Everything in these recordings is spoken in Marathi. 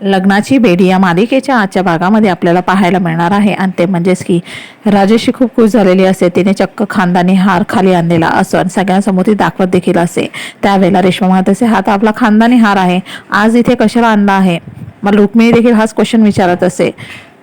लग्नाची बेडी या मालिकेच्या आजच्या भागामध्ये आपल्याला पाहायला मिळणार आहे. आणि ते म्हणजेच की राजेशी खूप खुश झालेली असते तिने चक्क खानदानी हार खाली आणलेला असो आणि सगळ्यांसमोर ती दाखवत देखील असे. त्यावेळेला रेश्मा म्हणत असे हा तर आपला खानदानी हार आहे. आज इथे कशाला आणला आहे? मग रुक्मिणी देखील हाच क्वेश्चन विचारत असे.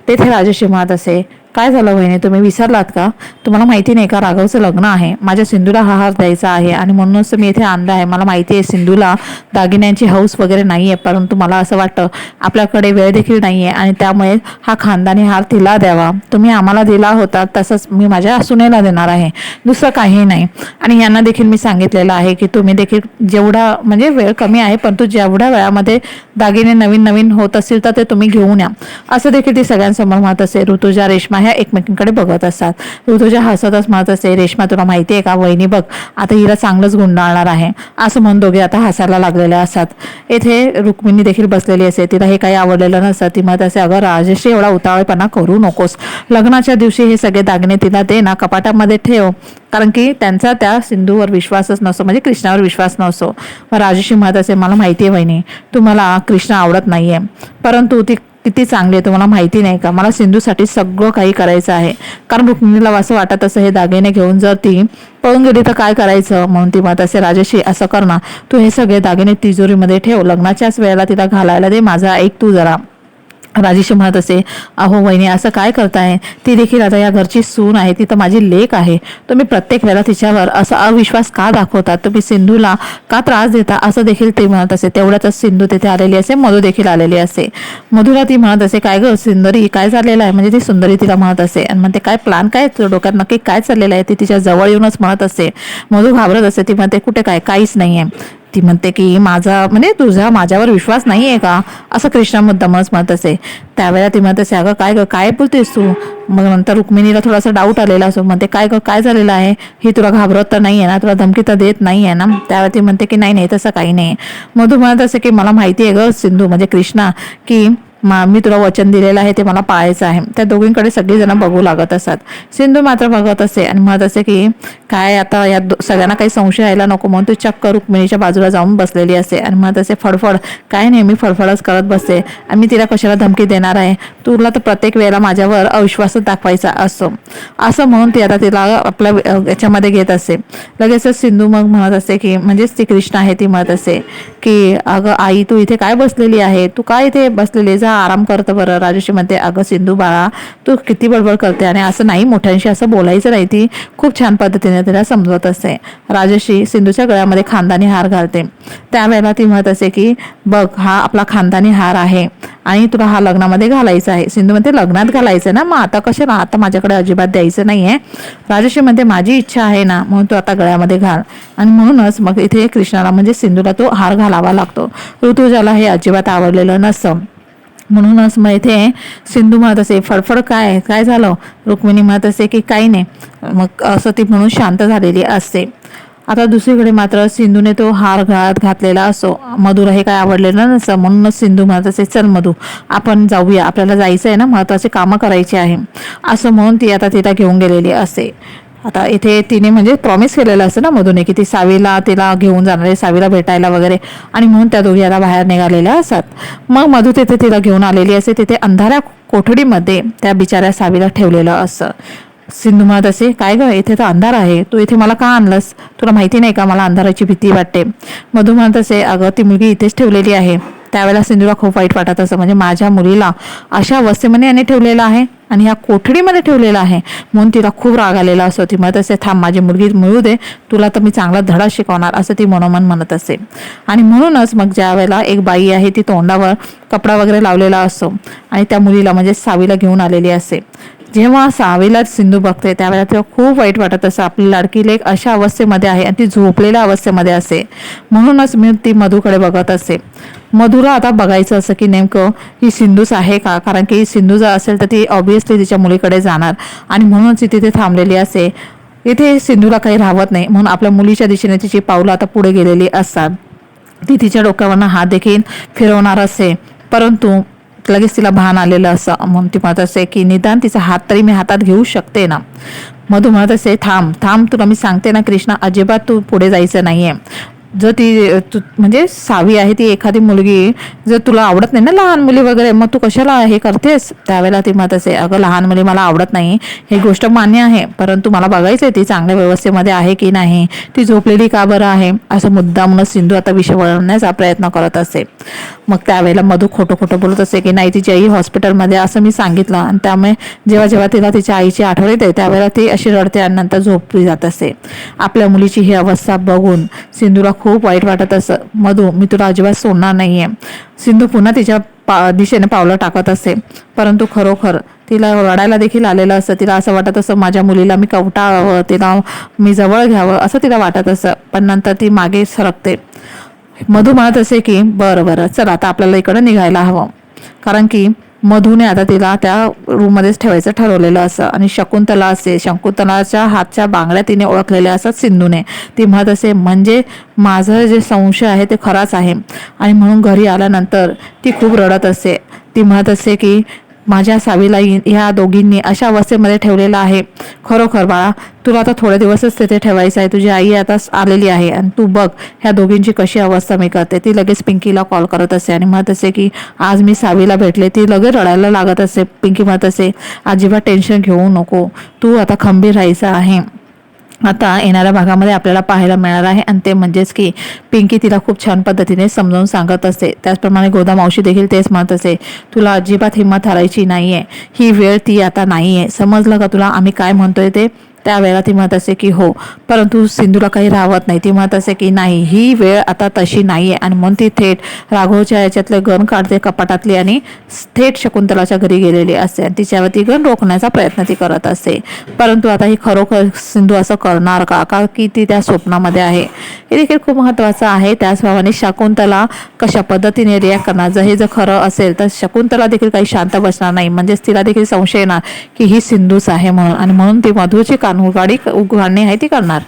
तेथे राजेशी म्हणत असे काय झालं वहिनी? तुम्ही विसरलात का? तुम्हाला माहिती नाही का राघवचं लग्न आहे? माझ्या सिंधूला हा हार द्यायचा आहे आणि म्हणूनच मी इथे आणला आहे. मला माहिती आहे सिंधूला दागिन्यांची हौस वगैरे नाही आहे परंतु मला असं वाटतं आपल्याकडे वेळ देखील नाही आहे आणि त्यामुळे हा खानदानी हार तिला द्यावा. तुम्ही आम्हाला दिला होता तसंच मी माझ्या सुनेला देणार आहे. दुसरं काही नाही. आणि यांना देखील मी सांगितलेलं आहे की तुम्ही देखील जेवढा म्हणजे वेळ कमी आहे परंतु जेवढ्या वेळामध्ये दागिने नवीन नवीन होत असतील तर ते तुम्ही घेऊन या. असं देखील ती सगळ्यांसमोर म्हणत असे. ऋतुजा रेश्मा ह्या एकमेकींकडे बघत असतात. ऋतुजा हसतच म्हणत असते रेश्मा तुला माहिती आहे का? वहिनी बघ आता हिला चांगलंच गुंडाळणार आहे. असं म्हणून दोघे आता हसायला लागलेले असतात. येथे रुक्मिणी देखील बसलेली असते तिला हे काही आवडलेलं नसतं. ती म्हणत असे अगं राजेशी एवढा उतावळेपणा करू नकोस. लग्नाच्या दिवशी हे सगळे दागिने तिला दे ना कपाटामध्ये ठेव. कारण की त्यांचा त्या सिंधूवर विश्वासच नसतो म्हणजे कृष्णावर विश्वास नसतो. मग राजेशी म्हणत असे मला माहिती आहे वहिनी तुम्हाला कृष्ण आवडत नाहीये. परंतु ती किती चांगली आहे तुम्हाला माहिती नाही का? मला सिंधूसाठी सगळं काही करायचं आहे. कारण रुक्मिणीला असं वाटत असं हे दागिने घेऊन जर ती पळून गेली तर काय करायचं? म्हणून ती म्हणत असे राजेशी असं कर ना. तू हे सगळे दागिने तिजोरीमध्ये ठेव. लग्नाच्याच वेळेला तिला घालायला दे. माझा ऐक तू जरा. राजेशी म्हणत असे अहो वहिनी असं काय करताय? ती देखील आता या घरची सून आहे ती तर माझी लेक आहे. तुम्ही प्रत्येक वेळेला तिच्यावर असा अविश्वास का दाखवतात? तुम्ही सिंधूला का त्रास देता? असं देखील ते म्हणत असे. तेवढ्यातच सिंधू तिथे आलेली असे मधू देखील आलेली असे. मधूला ती म्हणत असे काय ग सुंदरी काय झालेलं आहे? म्हणजे ती सुंदरी तिला म्हणत असे. आणि म्हणते काय प्लान काय डोक्यात? नक्की काय चाललेलं आहे? ती तिच्या जवळ येऊनच म्हणत असे. मधू घाबरत असे ती म्हणते कुठे काय? काहीच नाही आहे ती म्हणते की माझा म्हणजे तुझा माझ्यावर विश्वास नाही आहे का? असं कृष्णा मुद्दामच म्हणत असे त्यावेळेला ती म्हणत असे अगं काय गं काय बोलतेस तू? मग नंतर रुक्मिणीला थोडासा डाऊट आलेला असो म्हणते काय गं काय झालेलं आहे? ही तुला घाबरत तर नाही आहे ना? तुला धमकी तर देत नाही आहे ना? त्यावेळी ती म्हणते की नाही नाही तसं काही नाही. मधू म्हणत असे की मला माहिती आहे गं सिंधू म्हणजे कृष्णा की मा मी तुला वचन दिलेलं आहे ते मला पाळायचं आहे. त्या दोघींकडे सगळीजणं बघू लागत असतात. सिंधू मात्र बघत असे आणि म्हणत असे की काय आता या दो- सगळ्यांना काही संशय यायला नको म्हणून तू चक्क रुक्मिणीच्या बाजूला जाऊन बसलेली असे आणि म्हणत असे फडफड काय नाही मी फडफडच करत बसते? आणि मी तिला कशाला धमकी देणार आहे? तुला तर प्रत्येक वेळेला माझ्यावर अविश्वासच दाखवायचा असतो. असं म्हणून ती आता तिला आपल्या याच्यामध्ये घेत असे. लगेचच सिंधू मग म्हणत असे की म्हणजेच ती कृष्ण आहे ती म्हणत असे की अगं आई तू इथे काय बसलेली आहे? तू काय इथे बसलेली जा आराम करतं बरं. राजेशी म्हणते अगं सिंधू बाळा तू किती बडबड करते आणि असं नाही मोठ्यांशी असं बोलायचं नाही. ती खूप छान पद्धतीने तिला समजवत असते. राजेशी सिंधूच्या गळ्यामध्ये खानदानी हार घालते. त्यावेळेला ती म्हणत असे की बघ हा आपला खानदानी हार आहे आणि तुला हा लग्नामध्ये घालायचा आहे. सिंधू म्हणते लग्नात घालायचं ना? मग आता कशाला? आता माझ्याकडे अजिबात द्यायचं नाही आहे राजश्री म्हणते माझी इच्छा आहे ना म्हणून तू आता गळ्यामध्ये घाल. आणि म्हणूनच मग इथे कृष्णाला म्हणजे सिंधूला तो हार घालावा लागतो. ऋतुजाला हे अजिबात आवडलेलं नसतं. म्हणूनच मग इथे सिंधू म्हणत असे फडफड काय? काय झालं? रुक्मिणी म्हणत असे की काही नाही? मग असं ती म्हणून शांत झालेली असते. आता दुसरीकडे मात्र सिंधूने तो हार घात घातलेला असो. मधूला हे काय आवडलेलं नसतं. म्हणूनच सिंधू म्हणत असे चल मधू आपण जाऊया. आपल्याला जायचं आहे ना? महत्त्वाचे कामं करायची आहे. असं म्हणून ती आता तिला घेऊन गेलेली असते. आता इथे तिने म्हणजे प्रॉमिस केलेलं असतं ना मधूने की ती सावीला तिला घेऊन जाणार आहे सावीला भेटायला वगैरे. आणि म्हणून त्या दोघी आता बाहेर निघालेल्या असतात. मग मधू तिथे तिला घेऊन आलेली असते. तिथे अंधाऱ्या कोठडीमध्ये त्या बिचाऱ्या सावीला ठेवलेलं असतं. सिंधू म्हणत असे काय ग इथे तर अंधार आहे. तू इथे मला का आणलंस? तुला माहिती नाही का मला अंधाराची भीती वाटते? मधू म्हणत असे अगं ती मुलगी इथेच ठेवलेली आहे. त्यावेळेला सिंधूला खूप वाईट वाटत असं. म्हणजे माझ्या मुलीला अशा अवस्थेमध्ये याने ठेवलेलं आहे आणि ह्या कोठडीमध्ये ठेवलेला आहे म्हणून तिला खूप राग आलेला असतो. ती म्हणत असे थांब माझी मुलगी मिळू दे. तुला तर मी चांगला धडा शिकवणार असं ती मनोमन म्हणत असे. आणि म्हणूनच मग ज्या वेळेला एक बाई आहे ती तोंडावर कपडा वगैरे लावलेला असतो आणि त्या मुलीला म्हणजे सावीला घेऊन आलेली असते जेव्हा सावीला सिंधू बघते त्यावेळेला तिला खूप वाईट वाटत असं आपली लाडकी लेख अशा अवस्थेमध्ये आहे आणि ती झोपलेल्या अवस्थेमध्ये असे. म्हणूनच मी ती मधूकडे बघत असे. मधुरा आता बघायचं असं की नेमकं ही सिंधूच आहे का? कारण की सिंधू जर असेल तर ती ऑब्विसली तिच्या मुलीकडे जाणार. आणि म्हणूनच ती तिथे थांबलेली असे. इथे सिंधूला काही राहत नाही. म्हणून आपल्या मुलीच्या दिशेने तिची पावलं आता पुढे गेलेली असतात. ती तिच्या डोक्यावरनं हात देखील फिरवणार असे. परंतु लगेच तिला भान आलेलं असं. म्हणून ती म्हणत असे की निदान तिचा हात तरी मी हातात घेऊ शकते ना. मधू म्हणत असे थांब थांब तुला मी सांगते ना कृष्णा अजिबात तू पुढे जायचं नाहीये. जर ती तू म्हणजे सावी आहे ती एखादी मुलगी जर तुला आवडत नाही ना लहान मुली वगैरे मग तू कशाला हे करतेस? त्यावेळेला ती मत असे अगं लहान मुली मला आवडत नाही. ही गोष्ट मान्य आहे परंतु मला बघायचं आहे ती चांगल्या व्यवस्थेमध्ये आहे की नाही. ती झोपलेली का बरं आहे? असं मुद्दामूनच सिंधू आता विषय वळवण्याचा प्रयत्न करत असे. मग त्यावेळेला मधू खोटं खोटं बोलत असे की नाही तिची आई हॉस्पिटलमध्ये असं मी सांगितलं. आणि त्यामुळे जेव्हा जेव्हा तिला तिच्या आईची आठवण येते त्यावेळेला ती अशी रडते आणि नंतर झोपली जात असे. आपल्या मुलीची ही अवस्था बघून सिंधूला खूप वाईट वाटत असं. मधू मी तुला अजिबात सोडणार नाहीये. सिंधू पुन्हा तिच्या पा दिशेने पावलं टाकत असे. परंतु खरोखर तिला रडायला देखील आलेलं असं तिला असं वाटत असं माझ्या मुलीला मी कवटाळावं तिला मी जवळ घ्यावं असं तिला वाटत असं. पण नंतर ती मागे सरकते. मधू म्हणत असे की बरं बरं चल आता आपल्याला इकडं निघायला हवं. कारण की मधूने आता तिला त्या रूममध्येच ठेवायचं ठरवलेलं असं. आणि शकुंतला असे शकुंतलाच्या हातच्या बांगड्या तिने ओळखलेल्या असत सिंधूने. ती म्हणत असे म्हणजे माझं जे संशय आहे ते खराच आहे. आणि म्हणून घरी आल्यानंतर ती खूप रडत असे. ती म्हणत असे की माझ्या सावीला ह्या दोघींनी अशा अवस्थेमध्ये ठेवलेलं आहे. खरोखर बाळा तुला आता थोडे दिवसच तिथे ठेवायचं आहे. तुझी आई आता आलेली आहे. आणि तू बघ ह्या दोघींची कशी अवस्था मी करते. ती लगेच पिंकीला कॉल करत असे आणि म्हणत असे की आज मी सावीला भेटले. ती लगेच रडायला लागत असे. पिंकी म्हणत असे अजिबात टेन्शन घेऊ नको. तू आता खंबीर राहायचं आहे. आता येणाऱ्या भागामध्ये आपल्याला पाहायला मिळणार आहे. आणि ते म्हणजेच की पिंकी तिला खूप छान पद्धतीने समजावून सांगत असते. त्याचप्रमाणे गोदा मावशी देखील तेच म्हणत असे तुला अजिबात हिंमत हारायची नाहीये. ही वेळ ती आता नाहीये. समजलं का तुला आम्ही काय म्हणतोय ते? त्यावेळेला ती म्हणत असे की हो परंतु सिंधूला काही राहत नाही. ती म्हणत असे की नाही ही वेळ आता तशी नाही आहे आणि म्हणून ती थेट राघवच्या याच्यातले गण काढते कपाटातली आणि थेट शकुंतलाच्या घरी गेलेली असते आणि तिच्यावरती गण रोखण्याचा प्रयत्न ती करत असते. परंतु आता ही खरोखर सिंधू असं करणार का? का की ती त्या स्वप्नामध्ये आहे. हे देखील खूप महत्त्वाचं आहे. त्याचप्रमाणे शकुंतला कशा पद्धतीने रिॲक्ट करणार? जर हे जर खरं असेल तर शकुंतला देखील काही शांत बसणार नाही. म्हणजेच तिला देखील संशय येणार की ही सिंधूच आहे म्हणून. आणि म्हणून ती मधूची कानूगाडी उघडणी आहे ती करणार.